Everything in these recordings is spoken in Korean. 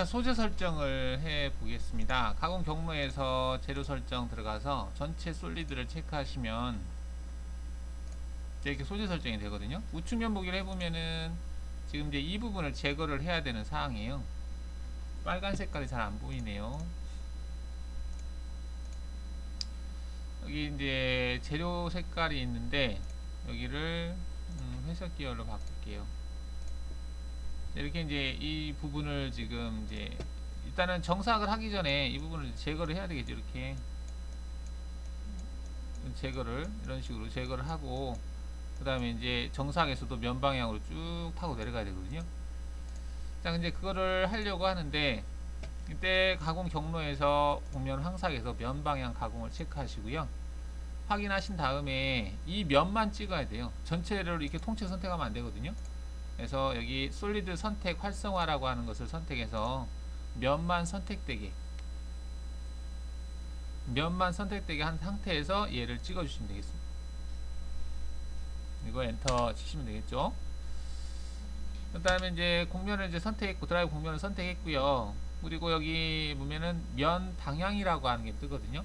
자 소재 설정을 해 보겠습니다. 가공 경로에서 재료 설정 들어가서 전체 솔리드를 체크하시면 이렇게 소재 설정이 되거든요. 우측 면 보기를 해보면은 지금 이제 이 부분을 제거를 해야 되는 사항이에요. 빨간 색깔이 잘 안 보이네요. 여기 이제 재료 색깔이 있는데 여기를 음, 회색 계열로 바꿀게요 이렇게 이제 이 부분을 지금 이제 일단은 정삭을 하기 전에 이 부분을 제거를 해야 되겠죠 이렇게. 제거를 이런 식으로 제거를 하고 그 다음에 이제 정삭에서도 면 방향으로 쭉 타고 내려가야 되거든요. 자 이제 그거를 하려고 하는데 이때 가공 경로에서 보면 항삭에서 면 방향 가공을 체크하시고요. 확인하신 다음에 이 면만 찍어야 돼요. 전체를 이렇게 통째 선택하면 안 되거든요 그래서 여기 솔리드 선택 활성화라고 하는 것을 선택해서 면만 선택되게 면만 선택되게 한 상태에서 얘를 찍어 주시면 되겠습니다. 이거 엔터 치시면 되겠죠? 그 다음에 이제 공면을 이제 선택했고 드라이브 공면을 선택했고요. 그리고 여기 보면은 면 방향이라고 하는 게 뜨거든요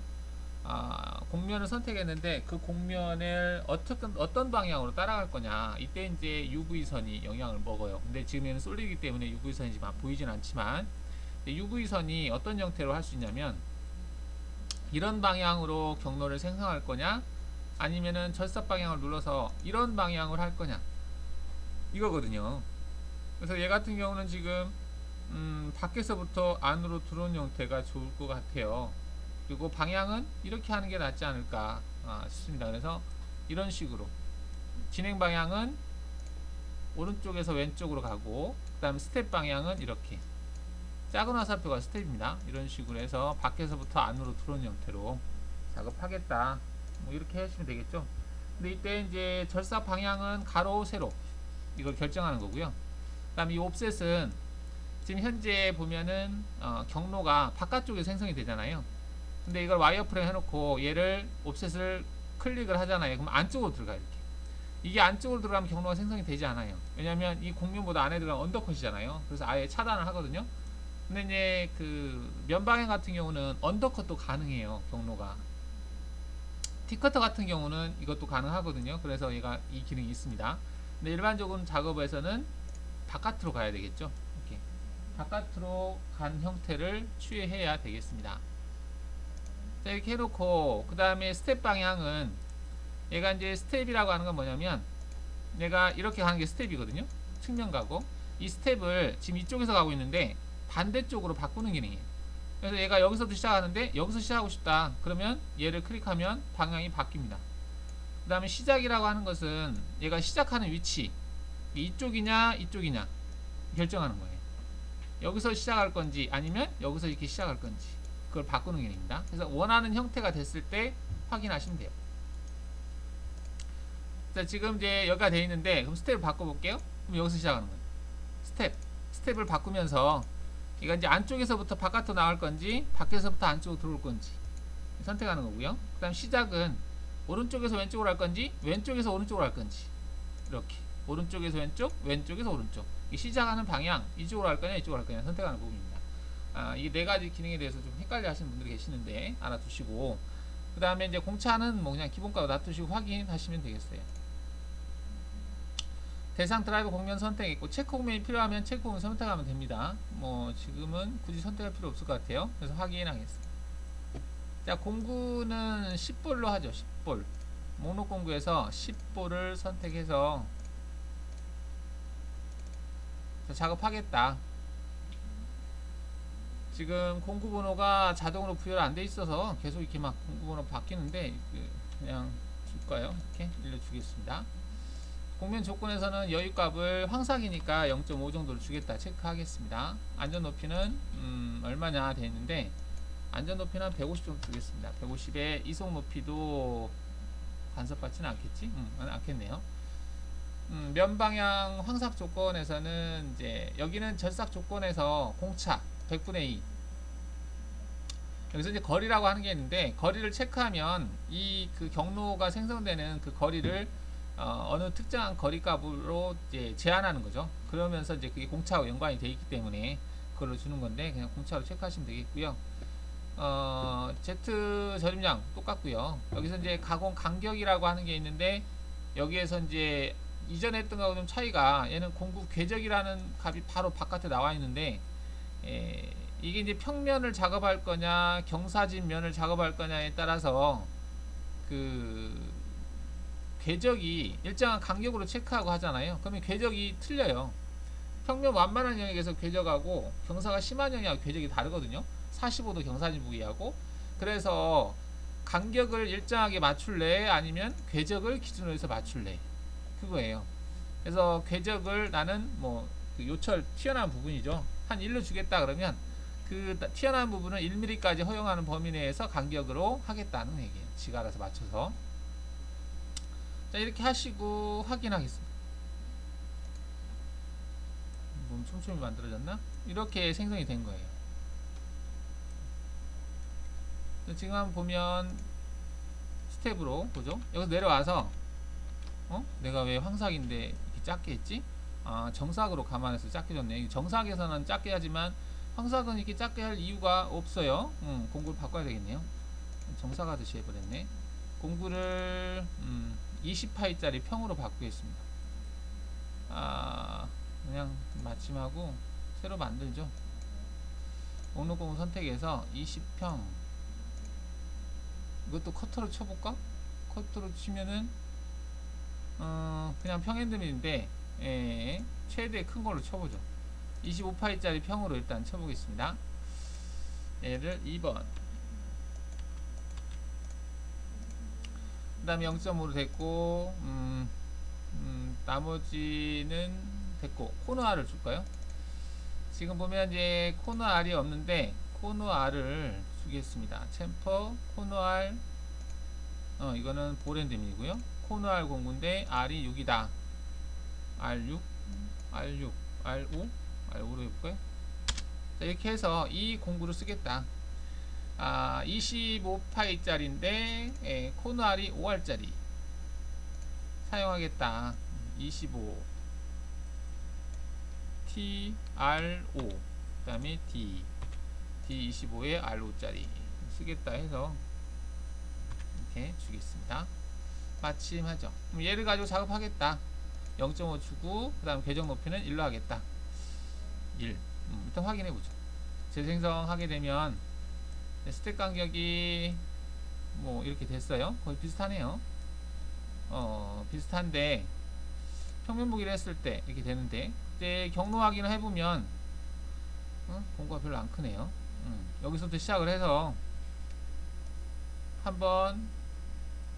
아, 공면을 선택했는데 그 공면을 어떻게 어떤 방향으로 따라갈 거냐. 이때 이제 UV선이 영향을 먹어요. 근데 지금에는 솔리기 때문에 UV선이 지금 보이진 않지만 UV선이 어떤 형태로 할 수 있냐면 이런 방향으로 경로를 생성할 거냐? 아니면은 절삭 방향을 눌러서 이런 방향을 할 거냐? 이거거든요. 그래서 얘 같은 경우는 지금 음, 밖에서부터 안으로 들어온 형태가 좋을 것 같아요 그리고 방향은 이렇게 하는 게 낫지 않을까 아, 싶습니다. 그래서 이런 식으로 진행 방향은 오른쪽에서 왼쪽으로 가고 그 다음 스텝 방향은 이렇게. 작은 화살표가 스텝입니다. 이런 식으로 해서 밖에서부터 안으로 들어온 형태로 작업하겠다. 뭐 이렇게 하시면 되겠죠. 근데 이때 이제 절삭 방향은 가로 세로 이걸 결정하는 거고요. 그 다음 이 옵셋은 지금 현재 보면은 어, 경로가 바깥쪽에 생성이 되잖아요 근데 이걸 와이어프레임 해놓고 얘를 옵셋을 클릭을 하잖아요. 그럼 안쪽으로 들어가요 이렇게. 이게 안쪽으로 들어가면 경로가 생성이 되지 않아요. 왜냐면 이 공면보다 안에 들어가면 언더컷이잖아요. 그래서 아예 차단을 하거든요. 근데 이제 그 면방향 같은 경우는 언더컷도 가능해요 경로가. 티커터 같은 경우는 이것도 가능하거든요. 그래서 얘가 이 기능이 있습니다. 근데 일반적으로 작업에서는 바깥으로 가야 되겠죠? 이렇게. 바깥으로 간 형태를 취해야 되겠습니다 자 이렇게 해놓고 그 다음에 스텝 방향은 얘가 이제 스텝이라고 하는 건 뭐냐면 얘가 이렇게 가는 게 스텝이거든요. 측면 가고. 이 스텝을 지금 이쪽에서 가고 있는데 반대쪽으로 바꾸는 기능이에요. 그래서 얘가 여기서도 시작하는데 여기서 시작하고 싶다. 그러면 얘를 클릭하면 방향이 바뀝니다. 그 다음에 시작이라고 하는 것은 얘가 시작하는 위치. 이쪽이냐 이쪽이냐 결정하는 거예요. 여기서 시작할 건지 아니면 여기서 이렇게 시작할 건지 그걸 바꾸는 기능입니다. 그래서 원하는 형태가 됐을 때 확인하시면 돼요. 자 지금 이제 여기가 되어 있는데 그럼 스텝을 바꿔볼게요. 그럼 여기서 시작하는 거예요. 스텝. 스텝을 바꾸면서 이거 이제 안쪽에서부터 바깥으로 나갈 건지 밖에서부터 안쪽으로 들어올 건지 선택하는 거고요. 그 다음 시작은 오른쪽에서 왼쪽으로 할 건지 왼쪽에서 오른쪽으로 할 건지 이렇게. 오른쪽에서 왼쪽 왼쪽에서 오른쪽. 이 시작하는 방향. 이쪽으로 할 거냐 이쪽으로 할 거냐 선택하는 부분입니다 아, 이 네 가지 기능에 대해서 좀 헷갈려 하시는 분들이 계시는데 알아두시고 그 다음에 이제 공차는 뭐 그냥 기본값 놔두시고 확인하시면 되겠어요. 대상 드라이브 공면 선택했고 체크 공면이 필요하면 체크 공면 선택하면 됩니다. 뭐 지금은 굳이 선택할 필요 없을 것 같아요. 그래서 확인하겠습니다. 자 공구는 10볼로 하죠 10볼. 목록 공구에서 10볼을 선택해서 작업하겠다 지금 공구 번호가 자동으로 부여가 안돼 있어서 계속 이렇게 막 공구 번호 바뀌는데 그냥 줄까요? 이렇게 일러주겠습니다. 공면 조건에서는 여유값을 황삭이니까 0.5 정도를 주겠다 체크하겠습니다. 안전 높이는 음, 얼마냐 되어 있는데 안전 높이는 150 정도 주겠습니다. 150에 이속 높이도 간섭받지는 않겠지? 음, 않겠네요. 음, 면 방향 황삭 조건에서는 이제 여기는 절삭 조건에서 공차 100분의 2 여기서 이제 거리라고 하는 게 있는데 거리를 체크하면 이 그 경로가 생성되는 그 거리를 어, 느 특정한 거리값으로 이제 제한하는 거죠. 그러면서 이제 그게 공차와 연관이 되어 있기 때문에 그걸로 주는 건데 그냥 공차로 체크하시면 되겠고요. 어, Z 저림량 똑같고요. 여기서 이제 가공 간격이라고 하는 게 있는데 여기에서 이제 이전에 했던 거하고 좀 차이가 얘는 공구 궤적이라는 값이 바로 바깥에 나와 있는데 에, 이게 이제 평면을 작업할 거냐 경사진 면을 작업할 거냐에 따라서 그 궤적이 일정한 간격으로 체크하고 하잖아요. 그러면 궤적이 틀려요. 평면 완만한 영역에서 궤적하고 경사가 심한 영역하고 궤적이 다르거든요. 45도 경사진 부위하고 그래서 간격을 일정하게 맞출래 아니면 궤적을 기준으로 해서 맞출래 그거예요. 그래서 궤적을 나는 뭐 그 요철 튀어나온 부분이죠. 한 1로 주겠다 그러면 그 튀어나온 부분은 1mm까지 허용하는 범위 내에서 간격으로 하겠다는 얘기예요. 지가 알아서 맞춰서. 자, 이렇게 하시고 확인하겠습니다. 몸 촘촘히 만들어졌나? 이렇게 생성이 된 거예요. 지금 한번 보면 스텝으로 보죠. 여기서 내려와서 어? 내가 왜 황삭인데 이렇게 작게 했지? 아, 정삭으로 감안해서 작게 줬네. 정삭에서는 작게 하지만 황삭은 이렇게 작게 할 이유가 없어요. 음, 공구를 바꿔야 되겠네요. 정삭하듯이 해버렸네. 공구를 음, 20파이짜리 평으로 바꾸겠습니다. 아, 그냥 마침하고 새로 만들죠. 오너공을 선택해서 20평 이것도 커터로 쳐볼까? 커터로 치면은 어, 그냥 평핸드밀인데 예, 최대 큰 걸로 쳐보죠. 25파이짜리 평으로 일단 쳐보겠습니다. 얘를 2번 그 다음에 0.5로 됐고 음, 음, 나머지는 됐고 코너 R을 줄까요? 지금 보면 이제 코너 R이 없는데 코너 R을 주겠습니다. 챔퍼 코너 R 어 이거는 보랜드밀이고요. 코너 R 공구인데 R이 6이다. R6, R6, R5, R5로 해볼까요? 자, 이렇게 해서 이 공구를 쓰겠다. 아, 25파이짜리인데 예, 코너 R이 5R짜리 사용하겠다. 25 T, R5 그 다음에 D D25에 R5짜리 쓰겠다 해서 이렇게 주겠습니다. 마침하죠. 그럼 얘를 가지고 작업하겠다. 0.5 주고 그 다음 궤적 높이는 1로 하겠다. 1 음, 일단 확인해 보죠. 재생성하게 되면 스택 간격이 뭐 이렇게 됐어요. 거의 비슷하네요. 어 비슷한데 평면 보기를 했을 때 이렇게 되는데 이제 경로 확인을 해보면 어? 공구가 별로 안 크네요. 음, 여기서부터 시작을 해서 한번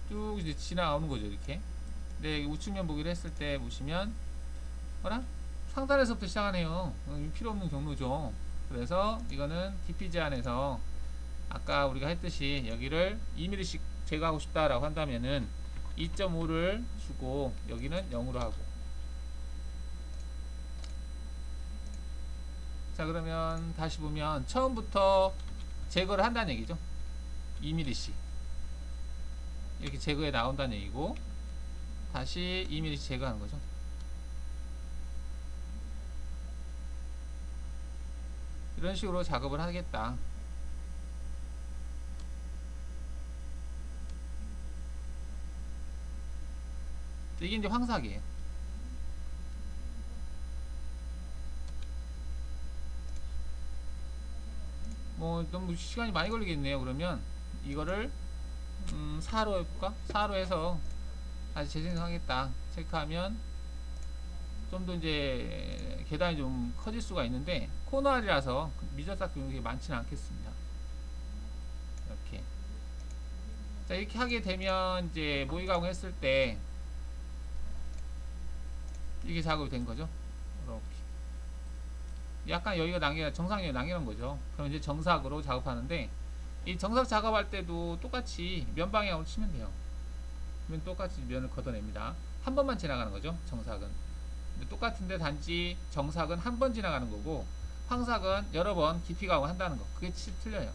쭉 이제 지나오는 거죠 이렇게 네, 우측면 보기를 했을 때 보시면 어라? 상단에서부터 시작하네요. 어, 필요 없는 경로죠. 그래서 이거는 DP 제한에서 아까 우리가 했듯이 여기를 2mm씩 제거하고 싶다라고 한다면은 2.5를 주고 여기는 0으로 하고 자 그러면 다시 보면 처음부터 제거를 한다는 얘기죠 2mm씩 이렇게 제거해 나온다는 얘기고 다시 2mm 제거하는 거죠. 이런 식으로 작업을 하겠다. 이게 이제 황삭이에요. 뭐 너무 시간이 많이 걸리겠네요. 그러면 이거를 음, 4로 해볼까? 4로 해서 다시 재생성하겠다. 체크하면 좀 더 이제 계단이 좀 커질 수가 있는데 코너알이라서 미저삭 비용이 많지는 않겠습니다. 이렇게. 자 이렇게 하게 되면 이제 모의 가공 했을 때 이게 작업이 된 거죠? 이렇게. 약간 여기가 남겨 정상적이 남겨놓은 거죠. 그럼 이제 정삭으로 작업하는데 이 정삭 작업할 때도 똑같이 면 방향으로 치면 돼요 그러면 똑같이 면을 걷어냅니다. 한 번만 지나가는 거죠. 정삭은. 똑같은데 단지 정삭은 한 번 지나가는 거고 황삭은 여러 번 깊이 가고 한다는 거. 그게 틀려요.